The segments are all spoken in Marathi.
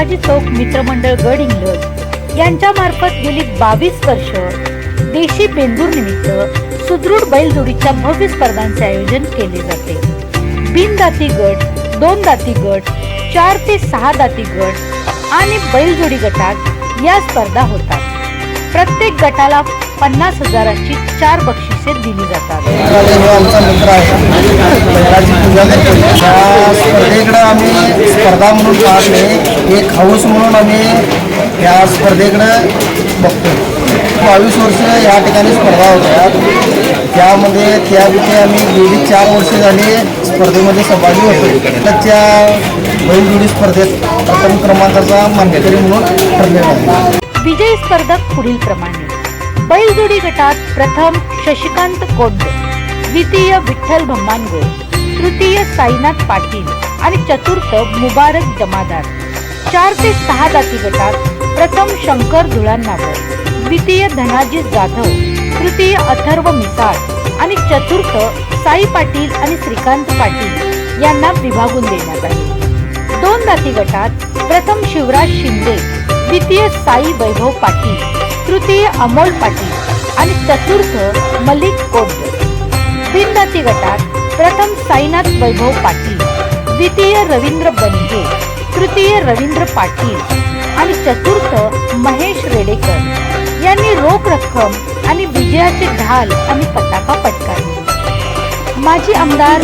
शिवाजी चौक मित्रमंडळ गड इंग्लज यांच्या मार्फत गेली बावीस वर्ष. देशी बेंदूर निमित्त सुदृढ बैलजोडीच्या भव्य स्पर्धांचे आयोजन केले जाते. बिनदाती गट दोन दाती गट चार ते सहा दाती गट आणि बैलजोडी गटात या स्पर्धा होतात. प्रत्येक गटाला पन्नास हजाराची चार बक्षिसे दिली जातात. आमचा मित्र आहे त्या स्पर्धेकडं आम्ही स्पर्धा म्हणून नाही एक हाऊस म्हणून आम्ही या स्पर्धेकडं बघतो बावीस वर्ष या ठिकाणी स्पर्धा होत्या. त्यामध्ये त्यापैकी आम्ही गेली चार वर्ष झाली स्पर्धेमध्ये सहभागी होतो. त्याच्या बैलजोडी स्पर्धेत प्रथम क्रमांकाचा मान्यकरी म्हणून ठरलेला आहे. विजयी स्पर्धक पुढील प्रमाणे. बैलजोडी गटात प्रथम शशिकांत कोंड द्वितीय विठ्ठल भम्मानगो तृतीय साईनाथ पाटील आणि चतुर्थ मुबारक जमादार. चार ते सहा जाती गटात प्रथम शंकर धुळांनागर द्वितीय धनाजी जाधव तृतीय अथर्व मिसाळ आणि चतुर्थ साई पाटील आणि श्रीकांत पाटील यांना विभागून देण्यात आले. दोन जाती गटात प्रथम शिवराज शिंदे द्वितीय साई वैभव पाटील तृतीय अमोल पाटील आणि चतुर्थ मलिक कोंड. बिनदाती गटात प्रथम साईनाथ वैभव पाटील द्वितीय रवींद्र बनगे तृतीय रवींद्र पाटील आणि चतुर्थ महेश रेडेकर यांनी रोख रक्कम आणि विजयाचे ढाल आणि पताका पटकावली. माजी आमदार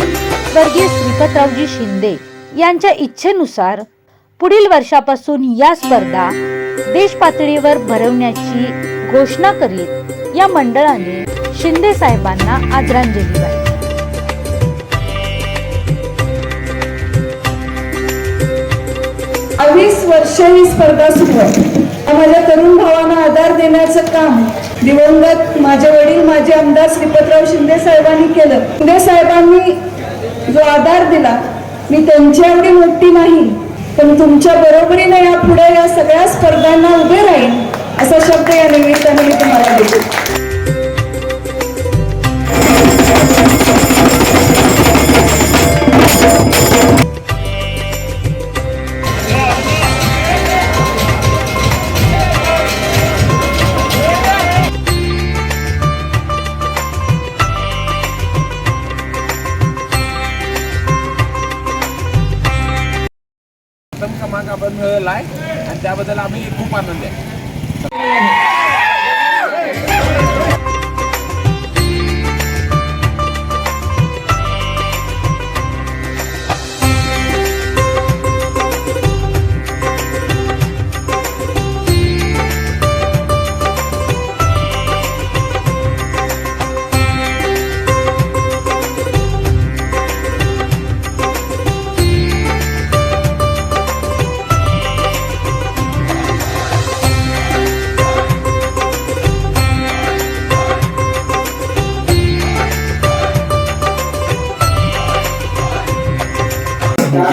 स्वर्गीय श्रीपतरावजी शिंदे यांच्या इच्छेनुसार पुढील वर्षापासून या स्पर्धा देश पातळीवर भरवण्याची घोषणा करीत या मंडळाने शिंदे साहेबांना आदरांजली वाहिली. अवीस वर्ष ही स्पर्धा सुरू आहे. माझ्या तरुण भावांना आधार देण्याचं काम दिवंगत माझे वडील माझे आमदार श्रीपतराव शिंदे साहेबांनी केलं. शिंदे साहेबांनी जो आधार दिला मी त्यांची एवढी मोठी नाही पण तुमच्या बरोबरीने या पुढे या सगळ्या स्पर्धांना उभे राहील असा शब्द या निमित्ताने मी तुम्हाला देतो. क्रमांक आहे आणि त्याबद्दल आम्ही खूप आनंद आहे.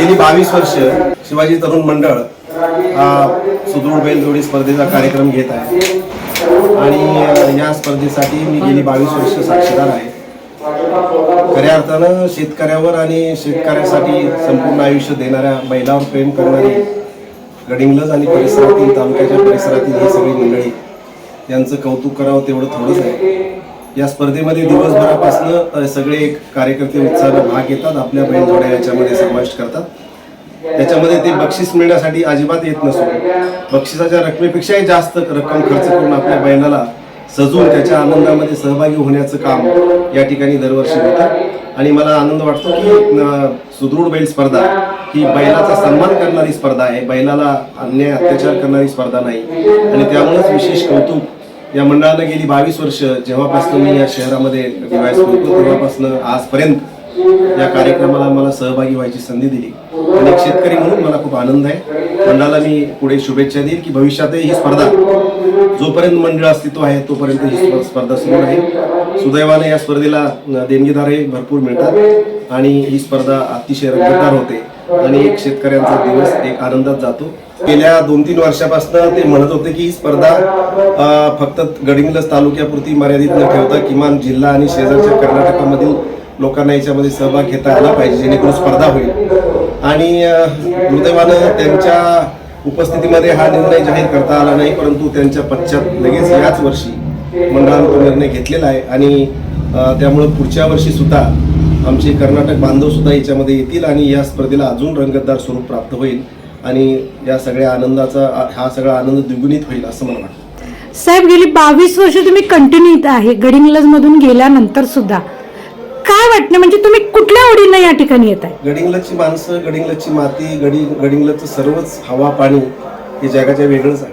गेली बावीस वर्ष शिवाजी तरुण मंडळ हा सुदृढ बैलजोडी स्पर्धेचा कार्यक्रम घेत आहे. आणि या स्पर्धेसाठी मी गेली बावीस वर्ष साक्षीदार आहे. खऱ्या अर्थानं शेतकऱ्यावर आणि शेतकऱ्यासाठी संपूर्ण आयुष्य देणाऱ्या बैलावर प्रेम करणारी गडिंगलज आणि परिसरातील तालुक्याच्या परिसरातील ही सगळी मंडळी यांचं कौतुक करावं तेवढं थोडंच आहे. या स्पर्धेमध्ये दिवसभरापासनं सगळे सगळे कार्यकर्ते उत्साहानं भाग घेतात आपल्या बैलजोड्या याच्यामध्ये समाविष्ट करतात. त्याच्यामध्ये ते बक्षीस मिळण्यासाठी अजिबात येत नसून बक्षिसाच्या रकमेपेक्षाही जास्त रक्कम खर्च करून आपल्या बैलाला सजवून त्याच्या आनंदामध्ये सहभागी होण्याचं काम या ठिकाणी दरवर्षी होतं. आणि मला आनंद वाटतो की सुदृढ बैल स्पर्धा ही बैलाचा सन्मान करणारी स्पर्धा आहे. बैलाला अन्याय अत्याचार करणारी स्पर्धा नाही. आणि त्यामुळेच विशेष कौतुक या मंडळानं गेली बावीस वर्ष जेव्हापासून मी या शहरामध्ये डिवाइस करतो तेव्हापासून आजपर्यंत या कार्यक्रमाला मला सहभागी व्हायची संधी दिली. आणि एक शेतकरी म्हणून मला खूप आनंद आहे. मंडळाला मी पुढे शुभेच्छा देईल की भविष्यातही ही स्पर्धा जोपर्यंत मंडळ अस्तित्व आहे तोपर्यंत ही स्पर्धा सुरू आहे सुदैवाने या स्पर्धेला देणगीदारही भरपूर मिळतात आणि ही स्पर्धा अतिशय रंगतदार होते. आणि एक शेतकऱ्यांचा दिवस एक आनंदात जातो. गेल्या दोन तीन वर्षापासून ते म्हणत होते की ही स्पर्धा फक्त गडिंग्लज तालुक्यापुरती मर्यादित न ठेवता किमान जिल्हा आणि शेजारच्या कर्नाटकामधील लोकांना याच्यामध्ये सहभाग घेता आला पाहिजे जेणेकरून स्पर्धा होईल. आणि दुर्दैवानं त्यांच्या उपस्थितीमध्ये हा निर्णय जाहीर करता आला नाही परंतु त्यांच्या पश्चात लगेच याच वर्षी मंडळानं तो निर्णय घेतलेला आहे आणि त्यामुळं पुढच्या वर्षी सुद्धा आमचे कर्नाटक बांधव सुद्धा याच्यामध्ये येतील आणि या स्पर्धेला अजून रंगतदार स्वरूप प्राप्त होईल. आणि या सगळ्या आनंदाचा हा सगळा आनंद द्विगुणित होईल असं मला वाटतं. साहेब गेली बावीस वर्ष तुम्ही कंटिन्यू इथं आहे गडिंग्लजमधून गेल्यानंतर सुद्धा. काय वाटणं म्हणजे तुम्ही कुठल्या ओढीनं या ठिकाणी येत आहे गडिंगलची माणसं गडिंगलची माती गडी गडिंग्लजचं सर्वच हवा पाणी हे जगाच्या वेगळंच आहे.